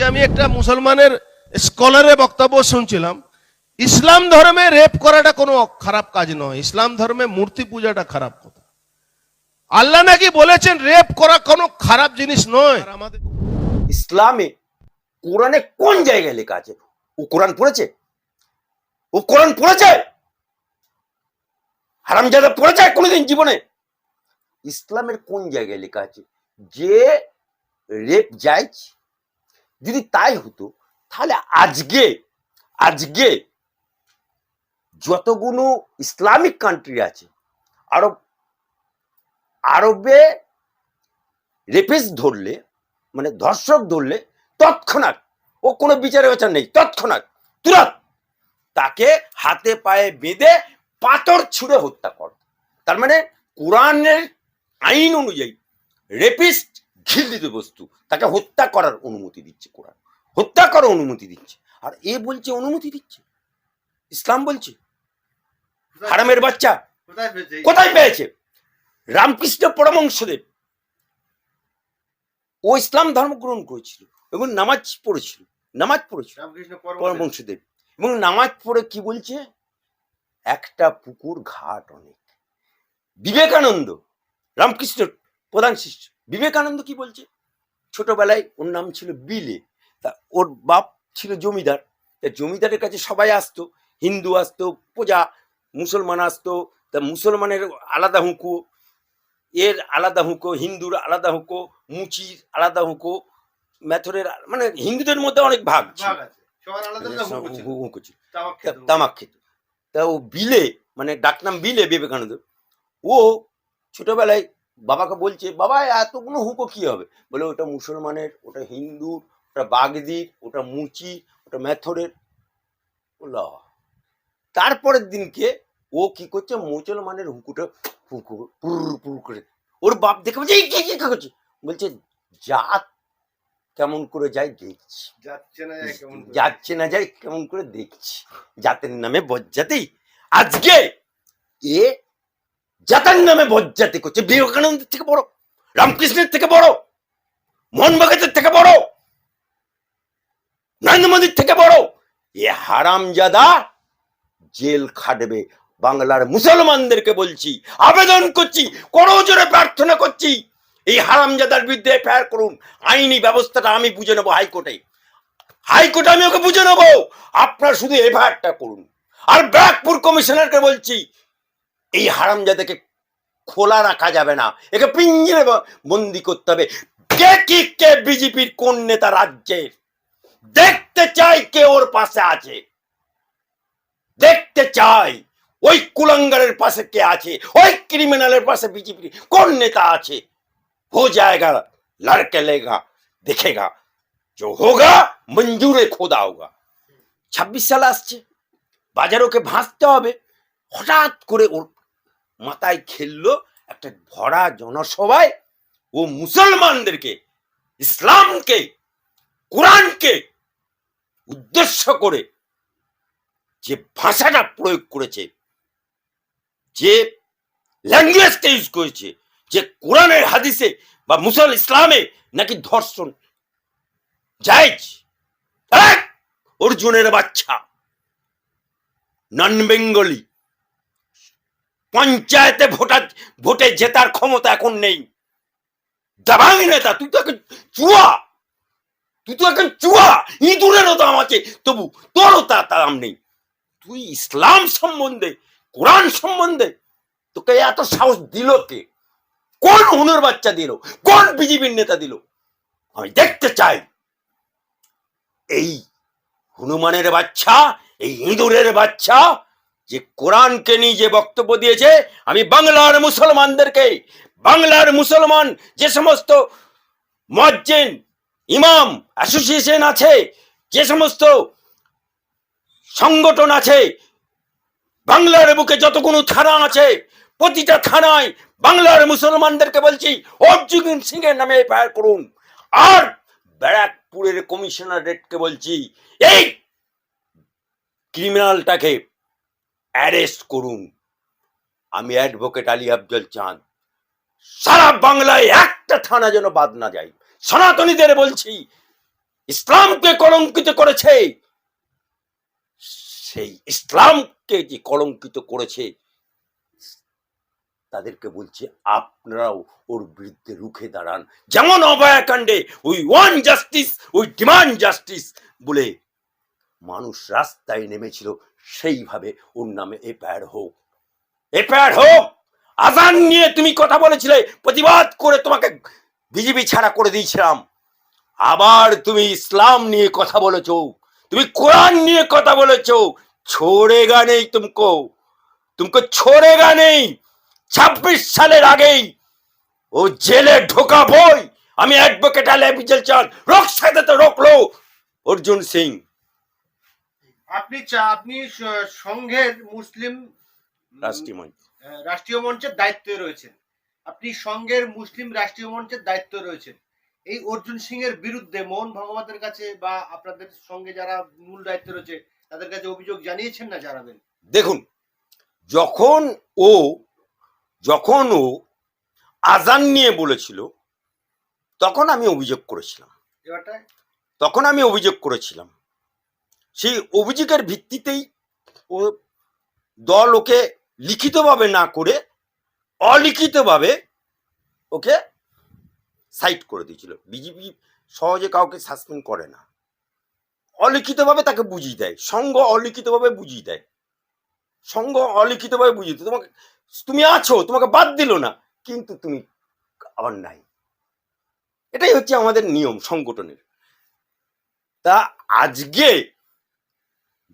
আজকে আমি একটা মুসলমানের স্কলারের বক্তব্য শুনছিলাম। ইসলাম ধর্মে রেপ করাটা কোনো খারাপ কাজ নয়। ইসলাম ধর্মে মূর্তি পূজাটা খারাপ কথা। আল্লাহ নাকি বলেছেন রেপ করা কোনো খারাপ জিনিস নয়। আমাদের ইসলামে কোরআনে কোন জায়গায় লেখা আছে? ও কোরআন পড়েছে? ও কোরআন পড়েছে? হারামজাদা পড়েছে কোনোদিন জীবনে? ইসলামের কোন জায়গায় লেখা আছে? যে রেপ যাইজ যদি তাই হতো, তাহলে আজকে আজকে যতগুলো ইসলামিক কান্ট্রি আছে আরব আরবে রেপিস ধরলে মানে ধর্ষক ধরলে, তৎক্ষণাৎ, ও কোনো বিচারে বিচার নেই, তৎক্ষণাৎ, তুরন্ত তাকে হাতে পায়ে বেঁধে পাথর ছুঁড়ে হত্যা কর। তার মানে কোরআনের আইন অনুযায়ী রেপিস্ট ঘৃণিত বস্তু। তাকে হত্যা করার অনুমতি দিচ্ছে কোরআন। হত্যা করার অনুমতি দিচ্ছে। আর এ বলছে অনুমতি দিচ্ছে। ইসলাম বলছে। হারামের বাচ্চা। কোথায় পেয়েছে রামকৃষ্ণ পরমংশদেব ও ইসলাম ধর্ম গ্রহণ করেছিল এবং নামাজ পড়েছিল। নামাজ পড়েছিল। পরমবংশদেব এবং নামাজ পড়ে কি বলছে? একটা পুকুর ঘাট অনেক। বিবেকানন্দ রামকৃষ্ণ প্রধান শিষ্য। বিবেকানন্দ কি বলছে? ছোটবেলায় ওর নাম ছিল বিলে। তা ওর বাপ ছিল জমিদার। তা জমিদারের কাছে সবাই আসতো। হিন্দু আসতো প্রজা মুসলমান আসতো। তা মুসলমানের আলাদা হুঁকো এর আলাদা হুঁকো হিন্দুর আলাদা হুঁকো মুচির আলাদা হুঁকো ম্যাথরের মানে হিন্দুদের মধ্যে অনেক ভাগ ছিল। হু- হুঁকো ছিল। তামাক খেত। তা ও বিলে মানে ডাকনাম বিলে বিবেকানন্দ। ও ছোটবেলায় বাবাকে বলছে বাবা এতগুলো হুঁকো কি হবে? বলে ওটা মুসলমানের ওটা হিন্দুর ওটা বাগদির ওটা মুচি ওটা ম্যাথরের বলল তারপরের দিনকে ও কি করছে মুসলমানের হুঁকুটা হুঁকো পুর পুর করে ওর বাপ দেখে বলছে "এই কি কি করছে বলছে জাত কেমন করে যায় দেখছি। যাচ্ছে না যায় কেমন করে দেখছি। জাতের নামে বজ্জাতি আজকে এ জাতের নামে বজ্জাতি করছে, বিবেকানন্দের থেকে বড়, রামকৃষ্ণের থেকে বড় মোহন ভগতের থেকে বড় নরেন্দ্র মোদীর থেকে বড়। এ হারামজাদা জেল খাটবে। বাংলার মুসলমানদেরকে বলছি, আবেদন করছি করো জোরে প্রার্থনা করছি, এই হারামজাদার বিরুদ্ধে এফআইআর করুন। আইনি ব্যবস্থাটা আমি বুঝে নেব হাইকোর্টে। হাইকোর্টে আমি ওকে বুঝে নেব। আপনারা শুধু এফআইআরটা করুন। আর ব্যাকপুর কমিশনারকে বলছি এই হারামজাদাকে খোলা রাখা যাবে না। একে পিঞ্জিরে বন্দি করতে হবে। কে কি কে বিজেপির কোন নেতা রাজ্যের? দেখতে চাই কে ওর পাশে আছে। দেখতে চাই ওই কুলাঙ্গারের পাশে কে আছে, ওই ক্রিমিনালের পাশে বিজেপির কোন নেতা আছে। হো জায়গা লড়কে লেগা, দেখেগা, যে হোগা, মঞ্জুরে খোদা হোগা ছাব্বিশ সাল আসছে। বাজার ওকে ভাসতে হবে। হঠাৎ করে ওর মাথায় খেললো একটা ভরা জনসভায় ও মুসলমানদেরকে, ইসলামকে, কোরআনকে উদ্দেশ্য করে যে ভাষাটা প্রয়োগ করেছে, যে ল্যাঙ্গুয়েজটা ইউজ করেছে, যে কোরআনের হাদিসে বা মুসল ইসলামে নাকি ধর্ষণ। জায়েজ। অর্জুনের বাচ্চা। নন বেঙ্গলি পঞ্চায়েতে ভোটার ভোটে জেতার ক্ষমতা এখন নেই। দাবাং নেতা, তুই তো এখন চুয়া। তুই তো এখন চুয়া। ইঁদুরেরও দাম আছে তবু তোরও তা দাম নেই। তুই ইসলাম সম্বন্ধে, কোরআন সম্বন্ধে তোকে এত সাহস দিল কে? কোন হুনুর বাচ্চা দিল? কোন বিজেপির নেতা দিল? আমি দেখতে চাই। এই হনুমানের বাচ্চা, এই ইঁদুরের বাচ্চা যে কোরআনকে নিয়ে যে বক্তব্য দিয়েছে, আমি বাংলার মুসলমানদেরকে, বাংলার মুসলমান যে সমস্ত মজ্জেন ইমাম অ্যাসোসিয়েশন আছে, যে সমস্ত সংগঠন আছে, বাংলার বুকে যতগুলো থানা আছে, প্রতিটা থানায় বাংলার মুসলমানদেরকে বলছি, অর্জুন সিং এর নামে এফআইআর করুন। আর ব্যারাকপুরের কমিশনারেটকে বলছি, এই ক্রিমিনালটাকে অ্যারেস্ট করুন। আমি অ্যাডভোকেট আলী আফজল চাঁদ। সারা বাংলায় একটা থানা যেন বাদ না যায়। সনাতনীদের বলছি, ইসলামকে কলঙ্কিত করেছে। সেই ইসলামকে যে কলঙ্কিত করেছে, তাদেরকে বলছে, আপনারাও ওর বিরুদ্ধে রুখে দাঁড়ান। যেমন অভয়াকাণ্ডে we want justice we demand justice বলে মানুষ রাস্তায় নেমেছিল, সেইভাবে ওর নামে এপ্যাড হোক এপ্যাড হোক আজান নিয়ে তুমি কথা বলেছিলে, প্রতিবাদ করে তোমাকে বিজেপি ছাড়া করে দিয়েছিলাম। আবার তুমি ইসলাম নিয়ে কথা বলেছ, তুমি কোরআন নিয়ে কথা বলেছ। ছোড়েগা নেই তুমকো। তুমকো ছোড়েগা নেই। ছাব্বিশ সালের আগেই ও জেলে ঢোকা বই আমি অ্যাডভোকেট আলে বিজেল রোক সাথে তো রোকলো অর্জুন সিং। আপনি চা আপনি সংঘের মুসলিম রাষ্ট্রীয় মঞ্চ। রাষ্ট্রীয় মঞ্চের দায়িত্বে রয়েছেন। আপনি সংঘের মুসলিম রাষ্ট্রীয় মঞ্চের দায়িত্ব রয়েছেন। এই অর্জুন সিং এর বিরুদ্ধে মোহন ভাগবতের কাছে বা আপনাদের সঙ্গে যারা মূল দায়িত্বে রয়েছে তাদের কাছে অভিযোগ জানিয়েছেন না জানাবেন? দেখুন যখন ও যখন ও আজান নিয়ে বলেছিল তখন আমি অভিযোগ করেছিলাম। তখন আমি অভিযোগ করেছিলাম। সেই অভিযোগের ভিত্তিতেই ও দল ওকে লিখিতভাবে না করে অলিখিতভাবে ওকে সাইট করে দিয়েছিল। বিজেপি সহজে কাউকে সাসপেন্ড করে না। অলিখিতভাবে তাকে বুঝিয়ে দেয়। সঙ্গ অলিখিতভাবে বুঝিয়ে দেয়। সঙ্গ অলিখিতভাবে বুঝিয়ে দেয়। তোমাকে, তুমি আছো, তোমাকে বাদ দিল না, কিন্তু তুমি আবার নাই। এটাই হচ্ছে আমাদের নিয়ম সংগঠনের। তা আজকে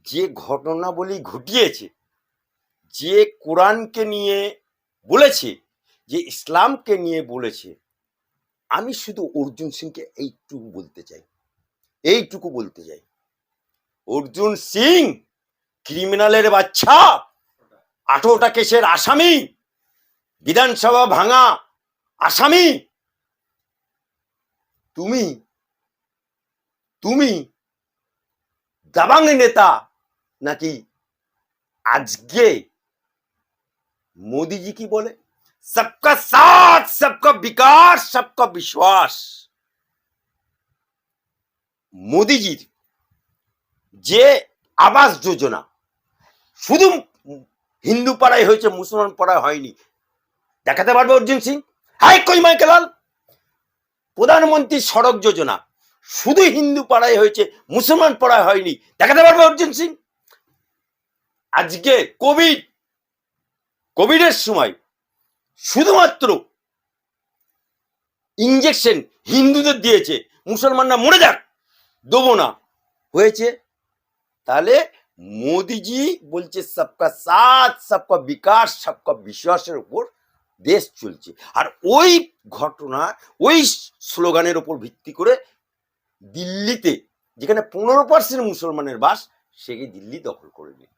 যে ঘটনাবলী ঘটিয়েছে, যে কোরআনকে নিয়ে বলেছে, যে ইসলামকে নিয়ে বলেছে, আমি শুধু অর্জুন সিংকে এইটুকু বলতে চাই, এইটুকু বলতে চাই। অর্জুন সিং ক্রিমিনালের বাচ্চা, আঠেরোটা কেসের আসামি, বিধানসভা ভাঙা আসামি। তুমি তুমি দাবাং নেতা নাকি আজকে মোদিজি কি বলে? সবকা সাথ, সবকা বিকাশ, সবকা বিশ্বাস। মোদিজির যে আবাস যোজনা, শুধু হিন্দু পাড়ায় হয়েছে, মুসলমান পাড়ায় হয়নি। দেখাতে পারবে অর্জুন সিং? হাই কই মাইকেলাল প্রধানমন্ত্রী সড়ক যোজনা, শুধু হিন্দু পাড়ায় হয়েছে, মুসলমান পাড়ায় হয়নি। দেখাতে পারবে অর্জুন সিং? আজকে কোভিড, কোভিডের সময় শুধুমাত্র ইঞ্জেকশন হিন্দুদের দিয়েছে, মুসলমানরা মরে যাক, দেবো না। হয়েছে? তাহলে মোদিজি বলছে, সবকা সাথ, সবকা বিকাশ, সবকা বিশ্বাসের উপর দেশ চলছে। আর ওই ঘটনা, ওই স্লোগানের উপর ভিত্তি করে দিল্লিতে, যেখানে পনেরো পার্সেন্ট মুসলমানের বাস সেকে দিল্লি দখল করে নিল।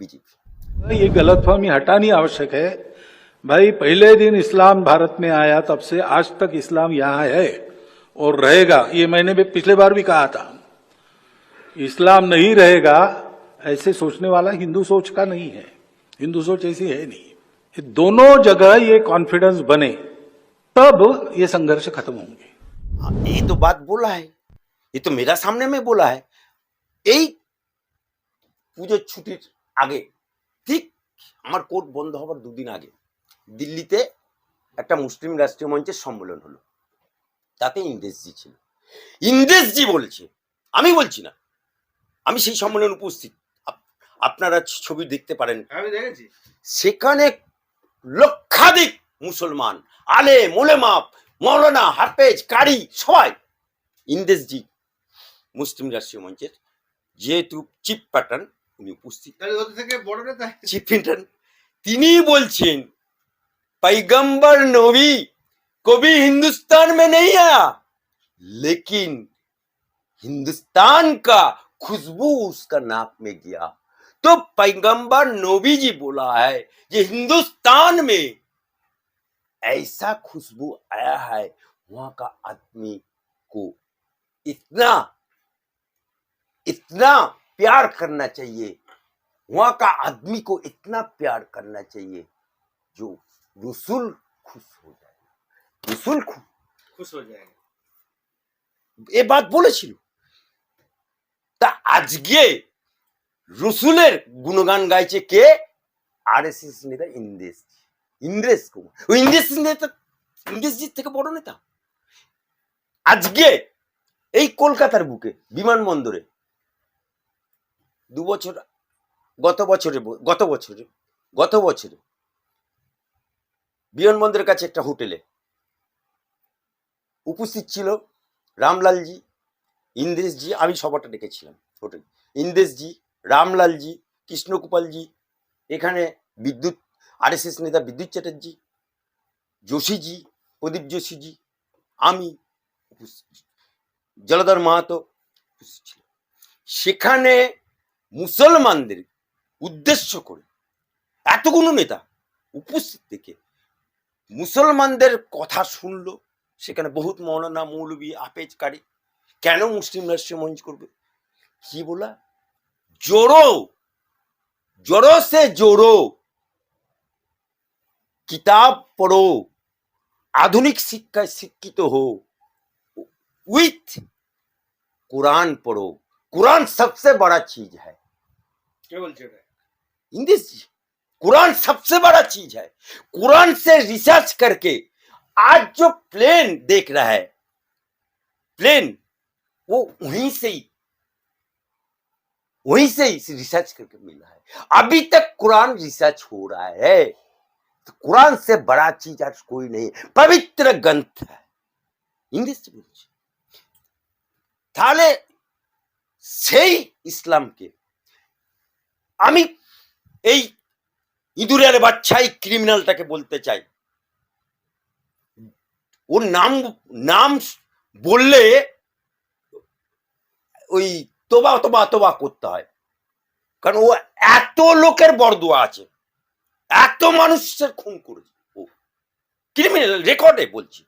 বিজেপি ये गलतफहमी हटानी आवश्यक है भाई पहले दिन इस्लाम भारत में आया तब से आज तक इस्लाम यहाँ है और रहेगा ये मैंने भी पिछले बार भी कहा था इस्लाम नहीं रहेगा ऐसे सोचने वाला हिंदू सोच का नहीं है हिंदू सोच ऐसी है नहीं ये दोनों जगह ये कॉन्फिडेंस बने तब ये संघर्ष खत्म होंगे हाँ, ये तो बात बोला है ये तो मेरा सामने में बोला है এই পুজোর ছুটির আগে। ঠিক আমার কোর্ট বন্ধ হবার দুদিন আগে দিল্লিতে একটা মুসলিম রাষ্ট্রীয় মঞ্চের সম্মেলন হলো। তাতে ইন্দ্রেশজি ছিল। ইন্দ্রেশজি বলেছে। আমি বলছি না। আমি সেই সম্মেলন উপস্থিত। আপনারা ছবি দেখতে পারেন। আমি দেখেছি। সেখানে লক্ষাধিক মুসলমান আলে মোলেমাপ মৌলানা হাফেজ কারি সবাই ইন্দেশজি মুসলিম রাষ্ট্রীয় মঞ্চের যেহেতু চিপ প্যাটার্ন উনি উপস্থিত তাহলে ওদের থেকে বড় নেতা চিফ প্যাটার্ন তিনি বলছেন पैगंबर नबी कभी हिंदुस्तान में नहीं आया लेकिन हिंदुस्तान का खुशबू उसका नाक में गया तो पैगंबर नबी जी बोला है कि हिंदुस्तान में ऐसा खुशबू आया है वहां का आदमी को इतना इतना प्यार करना चाहिए वहां का आदमी को इतना प्यार करना चाहिए जो रसुल खुश हो जाए रसुल खुश খুশ হয়ে যায় এ বাত বলেছিল তা আজকে রসুলের গুণগান গাইছে কে আর এস এস নেতা ইন্দ্রেশ ইন্দ্রেশ কুমার ওই ইন্দ্রেশ নেতা ইন্দ্রেশজির থেকে বড় নেতা আজকে এই কলকাতার বুকে বিমানবন্দরে দু বছর, গত বছরে গত বছরে গত বছরে বিমানবন্দরের কাছে একটা হোটেলে উপস্থিত ছিল রামলালজি, ইন্দ্রেশজি, আমি সবারটা ডেকেছিলাম হোটেল, ইন্দ্রেশজি, রামলালজি কৃষ্ণকুপালজি এখানে বিদ্যুৎ, আরএসএস নেতা বিদ্যুৎ চ্যাটার্জি, যোশীজি, প্রদীপ যোশীজি, আমি উপস্থিত জলধর মাহাতো উপস্থিত ছিল সেখানে মুসলমানদের উদ্দেশ্য করে এতগুলো নেতা উপস্থিত থেকে মুসলমানদের কথা শুনল। সেখানে বহুত মৌলানা মৌলবি আপেজকারী কেন মুসলিমরা মঞ্চ করবে? কি বলা? জোরো! জোরো সে জোরো! কিতাব পড়ো। আধুনিক শিক্ষায় শিক্ষিত হো উইথ কোরআন পড়ো। কোরআন সবসে বড় চিজ হ্যাঁ। কে বলছে এটা इंग्लिश जी कुरान सबसे बड़ा चीज है कुरान से रिसर्च करके आज जो प्लेन देख रहा है प्लेन वो वहीं से ही वहीं से ही रिसर्च करके मिल रहा है अभी तक कुरान रिसर्च हो रहा है तो कुरान से बड़ा चीज आज कोई नहीं पवित्र ग्रंथ है इंग्लिश বলছে তাহলে সেই ইসলামকে আমি এই ইঁদুরের বাচ্চাই ক্রিমিনালটাকে বলতে চাই। ওর নাম নাম বললে ওই তোবা তোবা তোবা করতে হয়। কারণ ও এত লোকের বরদোয়া আছে। এত মানুষের খুন করেছে। ও ক্রিমিনাল রেকর্ডে বলছি।